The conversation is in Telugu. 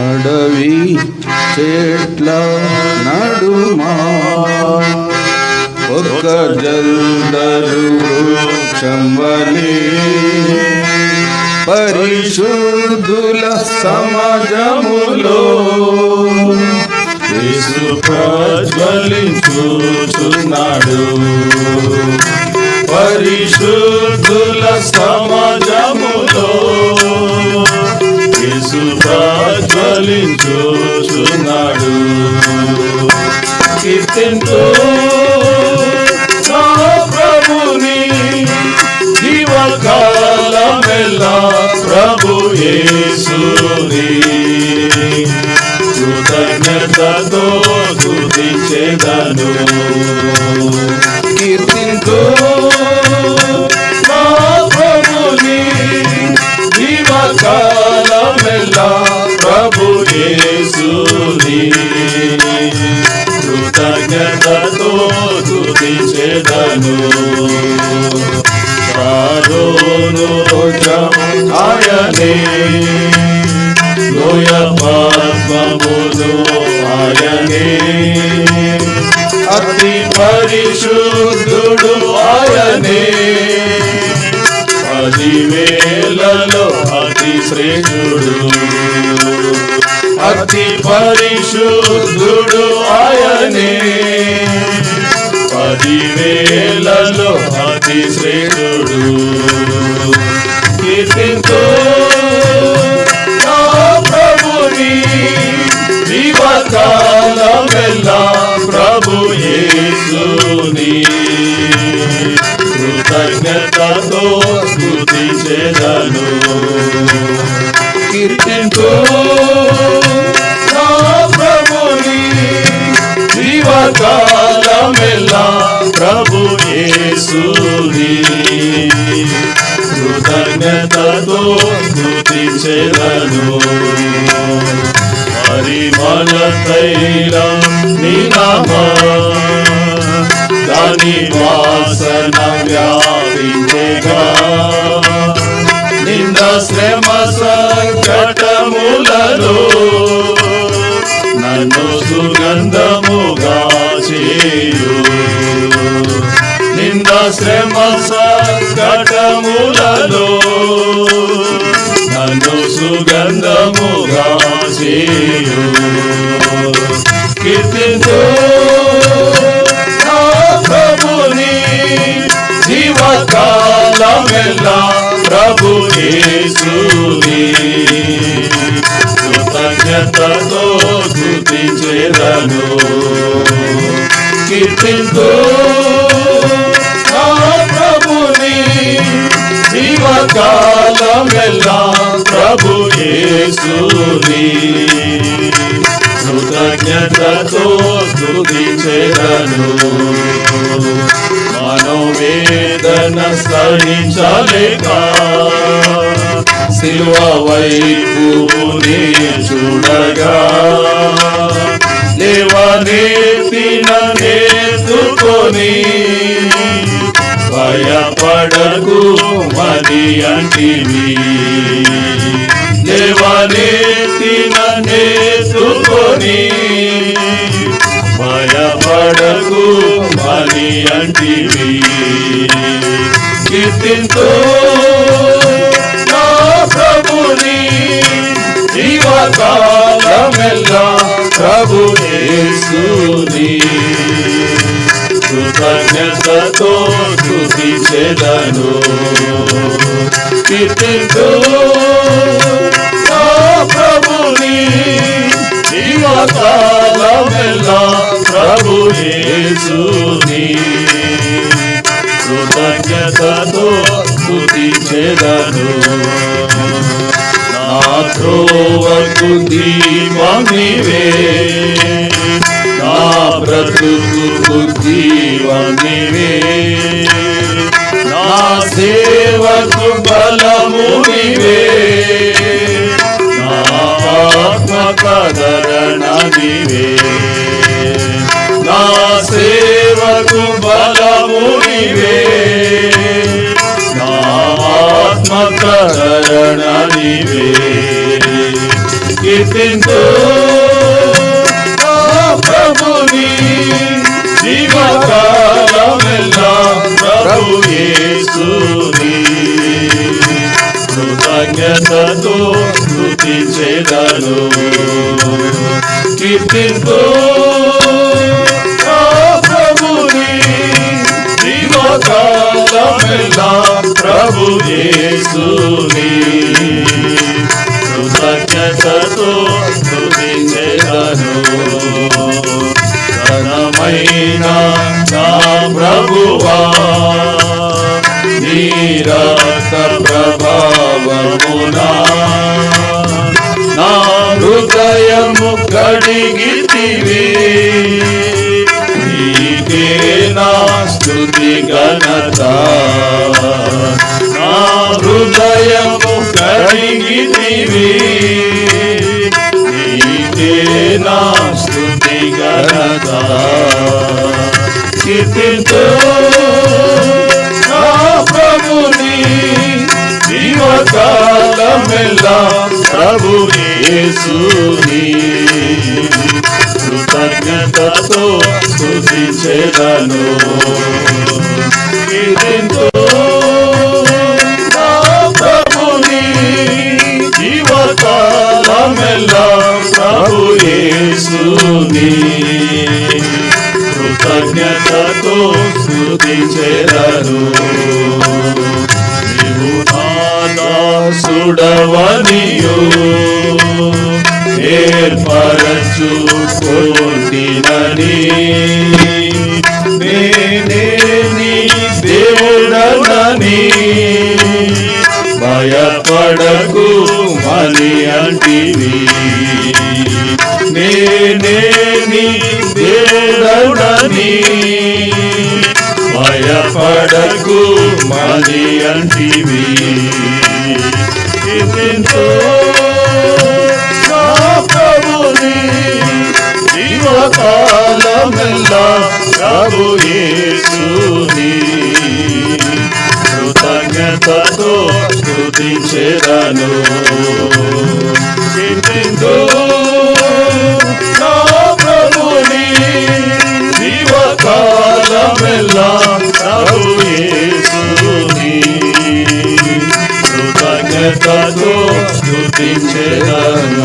అడవి చెట్ల నడుమా. ఒక జల్దరు వృక్షంవలే పరిశుద్ధుల సమాజములో యేసు ప్రజ్వలించుచున్నాడు పరిశుద్ధుల సమాజములో యేసు కీర్తింటూ ప్రభుని జీవకాలమెల్లా ప్రభు యేసు జీవకాలమెల్లా ప్రభు యేసుని. కృతజ్ఞతతో స్తుతించెదను కారోను ఆయనే. లోయ పద్మములు ఆయనే. అతి పరిశుద్ధుడు ఆయనే. పదివేలలో శ్రేణుడు అతి పరిశుద్ధుడు ఆయనే. పదివేలలో అతి శ్రేణుడు కీర్తింతో ప్రభుని. జీవకాలమెల్లా ప్రభు యేసుని. కృతజ్ఞతతో స్థుతి చేదను. కీర్తింతో నా ప్రభుని జీవకాలమెల్లా ప్రభు యేసుని. కృతజ్ఞతతో స్తుతించెదను పరిమళ తైలం నినామా దాని వాసన వ్యాపించేగా. సుగంధముగా చేయు. నింద శ్రమ సంకటములలో నన్ను సుగంధముగా చేయు. కీర్తించు ప్రభుని జీవకాలమెల్లా ప్రభు యేసుని. కృతజ్ఞతతో స్తుతించెదను కీర్తింతు ప్రభుని జీవకాలమెల్లా ప్రభు యేసుని. కృతజ్ఞతతో స్తుతించెదను మనోవేదన సహించలేక సిల్వ వైపు చూడగా లేవనెత్తిన నేతుకొని భయపడకు మది అంటివి లేవనెత్తిన నేతుకొని భయపడకు మది అంటివి కీర్తితో కాలమెల్లా ప్రభు యేసుని. కృతజ్ఞతతో స్తుతించెదను కీర్తింతు నా ప్రభుని. కాలమెల్లా ప్రభు యేసుని. కృతజ్ఞతతో స్థుతి చెదను. త్రోవకు దీపమివే నా బ్రతుకు జీవమివే నా సేవకు బలమునివే నా ఆత్మ కదరణనివే నా సేవకు బలమునివే నా ఆత్మ కరణ ప్రభుని జీవకాలమెల్లా ప్రభు యేసుని కృతజ్ఞతతో స్తుతించెదను కీర్తింతు నా ప్రభుని జీవకాలమెల్లా ప్రభు యేసుని కృతజ్ఞతతో స్తుతించెదను ఘనమైన నా ప్రభువా నీరత ప్రభావమునా. నా హృదయము కడిగితివి నీకే నా ఘనత. నా హృదయము కడిగితివి నీకే నా స్తుతి ఘనత కీర్తించు నా ప్రభుని జీవకాలమెల్లా ప్రభు యేసుని కృతజ్ఞతతో స్తుతించెదను చేరను. నీవు నాదాసుడవనియు ఏర్పరచుకుంటినని నేనే నీ దేవుడనని. భయపడకు మని అంటివి. నేనే నీ దేవుడని పడకు మని అంటివి ఇదింతో ప్రభుని జీవకాలమెల్లా ప్రభు యేసుని. కృతజ్ఞతతో స్తుతించెదను కీర్తింతు నా ప్రభుని జీవకాలమెల్లా కృతజ్ఞతతో స్తుతించెదను.